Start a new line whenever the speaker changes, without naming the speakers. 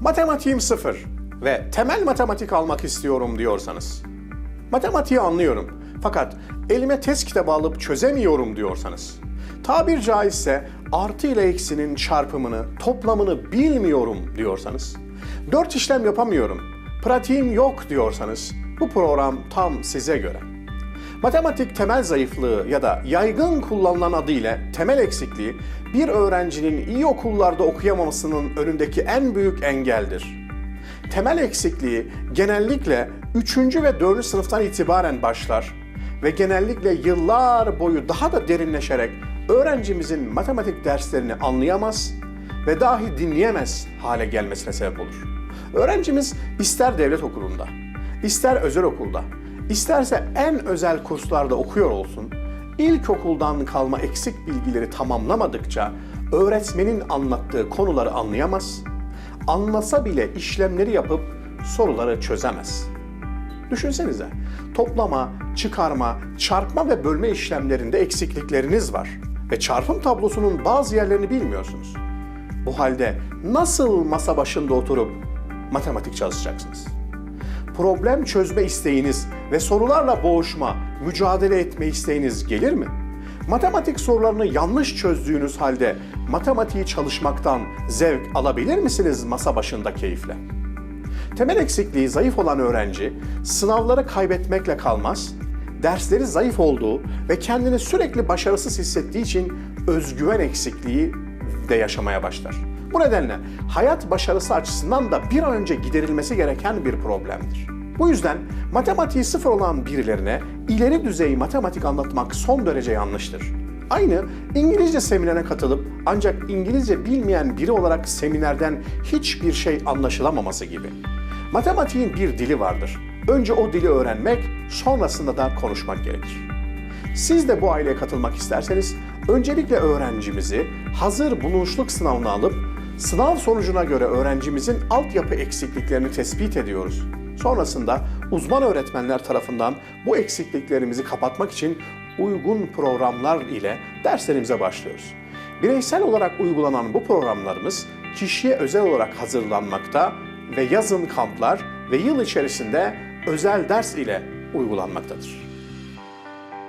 Matematiğim sıfır ve temel matematik almak istiyorum diyorsanız. Matematiği anlıyorum fakat elime test kitabı alıp çözemiyorum diyorsanız. Tabir caizse artı ile eksinin çarpımını, toplamını bilmiyorum diyorsanız. Dört işlem yapamıyorum, pratiğim yok diyorsanız bu program tam size göre. Matematik temel zayıflığı ya da yaygın kullanılan adıyla temel eksikliği bir öğrencinin iyi okullarda okuyamamasının önündeki en büyük engeldir. Temel eksikliği genellikle 3. ve 4. sınıftan itibaren başlar ve genellikle yıllar boyu daha da derinleşerek öğrencimizin matematik derslerini anlayamaz ve dahi dinleyemez hale gelmesine sebep olur. Öğrencimiz ister devlet okulunda, ister özel okulda, isterse en özel kurslarda okuyor olsun, ilkokuldan kalma eksik bilgileri tamamlamadıkça öğretmenin anlattığı konuları anlayamaz, anlasa bile işlemleri yapıp soruları çözemez. Düşünsenize, toplama, çıkarma, çarpma ve bölme işlemlerinde eksiklikleriniz var ve çarpım tablosunun bazı yerlerini bilmiyorsunuz. Bu halde nasıl masa başında oturup matematik çalışacaksınız? Problem çözme isteğiniz ve sorularla boğuşma, mücadele etme isteğiniz gelir mi? Matematik sorularını yanlış çözdüğünüz halde matematiği çalışmaktan zevk alabilir misiniz masa başında keyifle? Temel eksikliği zayıf olan öğrenci sınavları kaybetmekle kalmaz, dersleri zayıf olduğu ve kendini sürekli başarısız hissettiği için özgüven eksikliği de yaşamaya başlar. Bu nedenle hayat başarısı açısından da bir an önce giderilmesi gereken bir problemdir. Bu yüzden matematiği sıfır olan birilerine ileri düzey matematik anlatmak son derece yanlıştır. Aynı İngilizce seminerine katılıp ancak İngilizce bilmeyen biri olarak seminerden hiçbir şey anlaşılamaması gibi. Matematiğin bir dili vardır. Önce o dili öğrenmek, sonrasında da konuşmak gerekir. Siz de bu aileye katılmak isterseniz öncelikle öğrencimizi hazır bulunuşluk sınavına alıp sınav sonucuna göre öğrencimizin altyapı eksikliklerini tespit ediyoruz. Sonrasında uzman öğretmenler tarafından bu eksikliklerimizi kapatmak için uygun programlar ile derslerimize başlıyoruz. Bireysel olarak uygulanan bu programlarımız kişiye özel olarak hazırlanmakta ve yazın kamplar ve yıl içerisinde özel ders ile uygulanmaktadır.